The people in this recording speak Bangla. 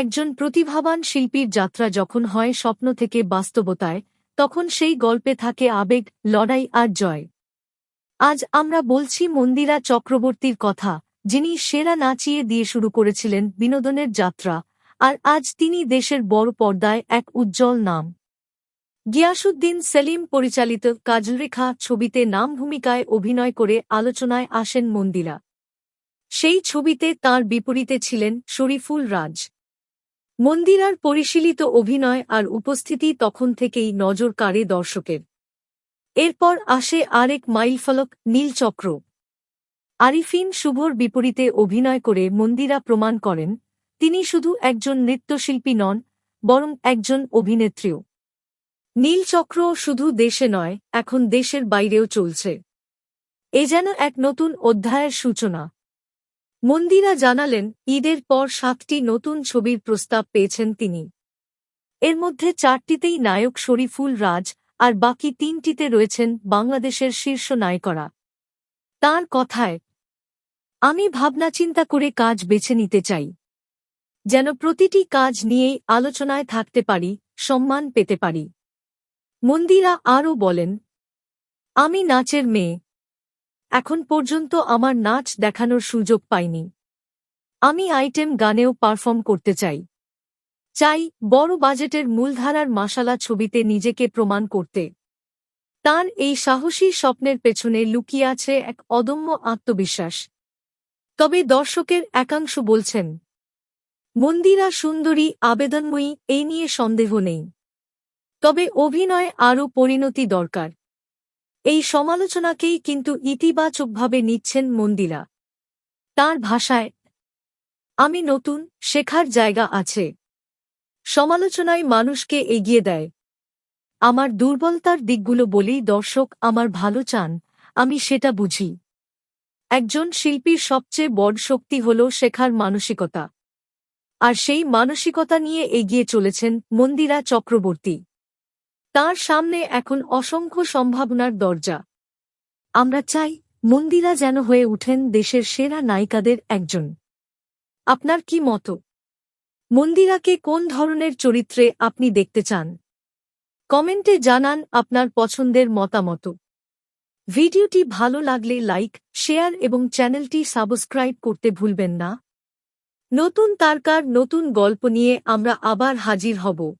একজন প্রতিভাবান শিল্পীর যাত্রা যখন হয় স্বপ্ন থেকে বাস্তবতায়, তখন সেই গল্পে থাকে আবেগ, লড়াই আর জয়। আজ আমরা বলছি মন্দিরা চক্রবর্তীর কথা, যিনি সেরা নাচিয়ে দিয়ে শুরু করেছিলেন বিনোদনের যাত্রা, আর আজ তিনি দেশের বড় পর্দায় এক উজ্জ্বল নাম। গিয়াসুদ্দিন সেলিম পরিচালিত কাজলরেখা ছবিতে নাম ভূমিকায় অভিনয় করে আলোচনায় আসেন মন্দিরা। সেই ছবিতে তার বিপরীতে ছিলেন শরীফুল রাজ। মন্দিরার পরিশীলিত অভিনয় আর উপস্থিতি তখন থেকেই নজর কাড়ে দর্শকের। এরপর আসে আরেক মাইলফলক নীলচক্র। আরিফিন শুভর বিপরীতে অভিনয় করে মন্দিরা প্রমাণ করেন, তিনি শুধু একজন নৃত্যশিল্পী নন, বরং একজন অভিনেত্রীও। নীলচক্র শুধু দেশে নয়, এখন দেশের বাইরেও চলছে। এ যেন এক নতুন অধ্যায়ের সূচনা। মন্দিরা জানালেন, ঈদের পর সাতটি নতুন ছবির প্রস্তাব পেয়েছেন তিনি। এর মধ্যে চারটিতেই নায়ক শরীফুল রাজ আর বাকি তিনটিতে রয়েছেন বাংলাদেশের শীর্ষ নায়করা। তার কথায়, আমি ভাবনা চিন্তা করে কাজ বেছে নিতে চাই। যেন প্রতিটি কাজ নিয়েই আলোচনায় থাকতে পারি, সম্মান পেতে পারি। মন্দিরা আরও বলেন, আমি নাচের মেয়ে। এখন পর্যন্ত আমার নাচ দেখানোর সুযোগ পাইনি। আমি আইটেম গানেও পারফর্ম করতে চাই। চাই বড় বাজেটের মূলধারার মাসালা ছবিতে নিজেকে প্রমাণ করতে। তার এই সাহসী স্বপ্নের পেছনে লুকিয়ে আছে এক অদম্য আত্মবিশ্বাস। তবে দর্শকের একাংশ বলছেন, মন্দিরা সুন্দরী, আবেদনময়ী এই নিয়ে সন্দেহ নেই। তবে অভিনয় আরও পরিণতি দরকার। এই সমালোচনাকেই কিন্তু ইতিবাচকভাবে নিচ্ছেন মন্দিরা। তার ভাষায়, আমি নতুন, শেখার জায়গা আছে। সমালোচনায় মানুষকে এগিয়ে দেয়। আমার দুর্বলতার দিকগুলো বলেই দর্শক আমার ভালো চান, আমি সেটা বুঝি। একজন শিল্পীর সবচেয়ে বড় শক্তি হল শেখার মানসিকতা। আর সেই মানসিকতা নিয়ে এগিয়ে চলেছেন মন্দিরা চক্রবর্তী। তার সামনে এখন অসংখ্য সম্ভাবনার দরজা। আমরা চাই মন্দিরা যেন হয়ে উঠেন দেশের সেরা নায়িকাদের একজন। আপনার কি মত? মন্দিরাকে কোন ধরনের চরিত্রে আপনি দেখতে চান? কমেন্টে জানান আপনার পছন্দের মতামত। ভিডিওটি ভালো লাগলে লাইক, শেয়ার এবং চ্যানেলটি সাবস্ক্রাইব করতে ভুলবেন না। নতুন তারকার নতুন গল্প নিয়ে আমরা আবার হাজির হব।